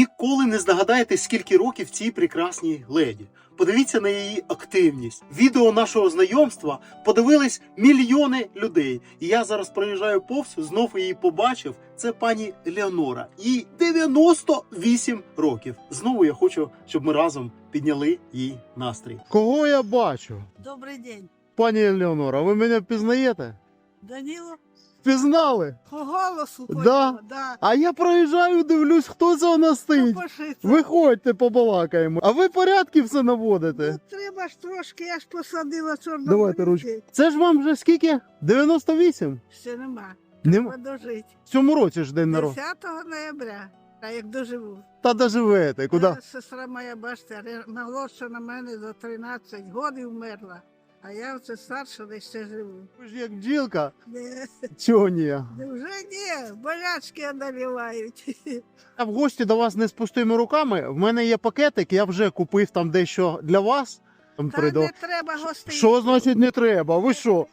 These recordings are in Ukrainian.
ніколи не здогадаєтесь, скільки років цій прекрасній леді. Подивіться на її активність. Відео нашого знайомства подивились мільйони людей. І я зараз проїжджаю повз, знов її побачив. Це пані Леонора. Їй 98 років. Знову я хочу, щоб ми разом підняли їй настрій. Кого я бачу? Добрий день. Пані Елеонора, ви мене впізнаєте? Даніло, Впізнали? по голосу Да. поняла, да. А я проїжджаю, дивлюсь, хто це у нас стоїть. Виходьте, побалакаємо. А ви порядки все наводите. Ну, треба ж трошки, я ж посадила чорну. Давайте ручку. Це ж вам вже скільки? 98? Ще нема. Нема. Треба. В цьому році ж день народження. 10 ноября. А як доживу. Та доживете. Куди? Е, Сестра моя, бачите, ре- на мене за 13 років вмерла. А я оце старша, де ще живу. Ви ж як бджілка. Не, Чого ні? вже ні, болячки одолівають. Я в гості до вас не з пустими руками. В мене є пакетик, я вже купив там дещо для вас. Там Та придав. не треба гостей. Що значить не треба? Ви що?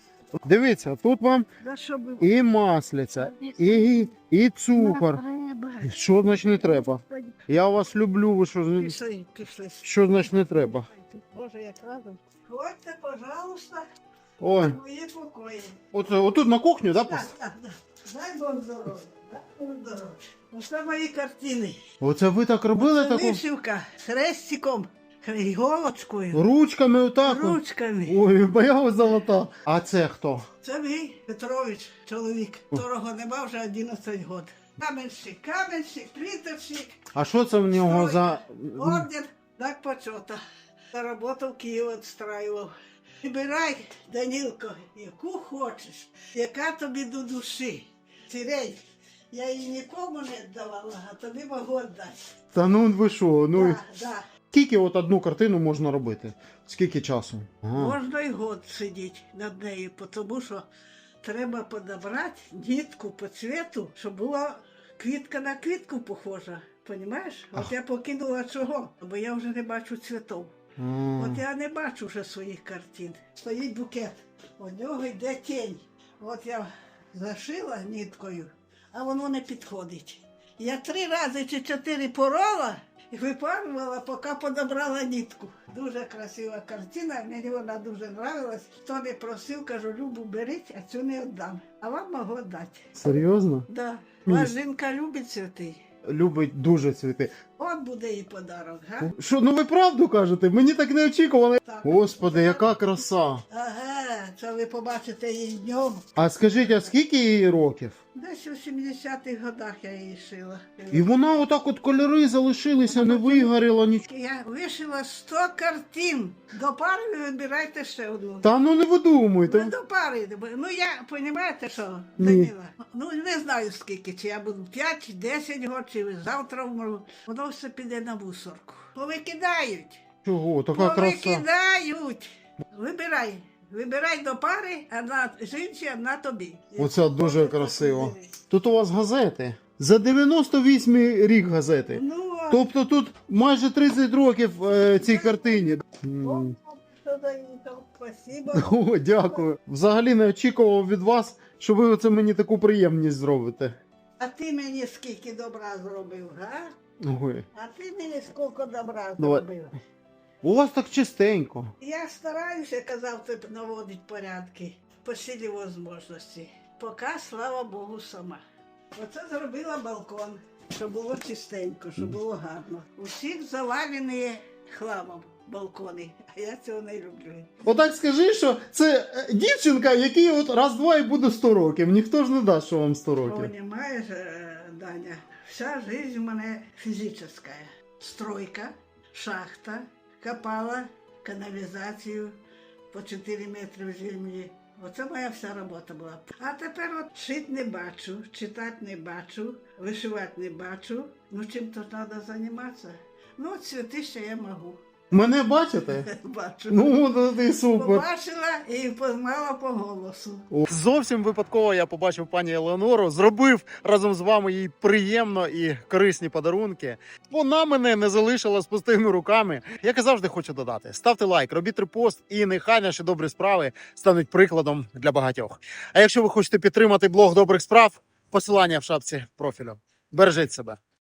Дивіться, тут вам Да, щоб... і масляця, і, і цукор. Що значить не треба? Я вас люблю, ви що, Пішли, пішли. що значить не треба? Боже, як разом. Ходьте, пожалуйста, Ой, в мої покої. оце, отут на кухню, да? Так, так, так. Дай Бог здоров'я. Дай Бог здоров'я. Оце мої картини. Оце ви так робили таку? вишивка хрестиком, іголочкою, Ручками отак? от? ручками. Ой, моя золота. А це хто? Це мій Петрович, чоловік, якого нема вже 11 років. Каменщик, каменщик, плітерщик, А що це в нього за. орден, так почота. Та роботу в Києві відстраював. Вибирай, Данілко, яку хочеш, яка тобі до душі. Сірень, я її нікому не віддавала, а тобі можу віддати. Та ну ви що? Ну, Да, да. скільки от одну картину можна робити? Скільки часу? Ага. Можна й год сидіти над нею, тому що треба подобрати нитку по цвету, щоб була квітка на квітку похожа. Понімаєш? От я покинула чого, бо я вже не бачу цвітов. А. От я не бачу вже своїх картин. Стоїть букет, у нього йде тінь. От я зашила ниткою, а воно не підходить. Я три рази чи чотири порола і випарувала, поки подобрала нитку. Дуже красива картина, мені вона дуже нравилась. Хто не просив, кажу, Любу, беріть, а цю не віддам. А вам можу віддати. Серйозно? Да. Ні. Жінка любить цвіти. Любить дуже цвіти. От буде і подарок, га? Що, ну ви правду кажете? Мені так не очікувано. Так. Господи, яка краса. Ага, це ви побачите її днем. А скажіть, а скільки їй років? Десь у 70-х годах я її шила. І вона отак от кольори залишилися, не вигоріла нічого. Я вишила 100 картин. До пари ви вибирайте ще одну. Та ну не Ну, видумуйте. до пари. Ну я, розумієте що, Ні. Даніла? Ну не знаю скільки, чи я буду 5-10 років, чи завтра вмру. Воно все піде на мусорку. Повикидають. Чого? Така краса. Повикидають. Вибирай. Вибирай до пари, одна жінці, одна тобі. Оце дуже красиво. Тут у вас газети. За 98 рік газети. Ну, а Тобто тут майже 30 років е, цій картині. М. Що за інфо? Спасибо. О, дякую. Взагалі не очікував від вас, що ви оце мені таку приємність зробите. А ти мені скільки добра зробив, га? Ой. А ти мені скільки добра Давай. зробив. У вас так чистенько. Я стараюся, казав, ти наводить порядки по силі можливості. Поки, слава Богу, сама. Оце зробила балкон, щоб було чистенько, щоб було гарно. Усіх завалені хламом балкони, а я цього не люблю. Отак скажи, що це е, дівчинка, якій от раз-два і буде 100 років. Ніхто ж не дасть, що вам 100 років. Понимаешь, е, Даня, вся жизнь у мене фізична. Стройка, шахта, копала каналізацію по 4 метри в землі. Оце моя вся робота була. А тепер от шити не бачу, читати не бачу, вишивати не бачу. Ну чим то треба займатися? Ну, от цвіти ще я можу. Мене бачите? Бачу. Ну, то ти супер. Побачила і познала по голосу. Зовсім випадково я побачив пані Елеонору, зробив разом з вами їй приємно і корисні подарунки. Вона мене не залишила з пустими руками. Як і завжди хочу додати: ставте лайк, робіть репост, і нехай наші добрі справи стануть прикладом для багатьох. А якщо ви хочете підтримати блог добрих справ, посилання в шапці профілю. Бережіть себе.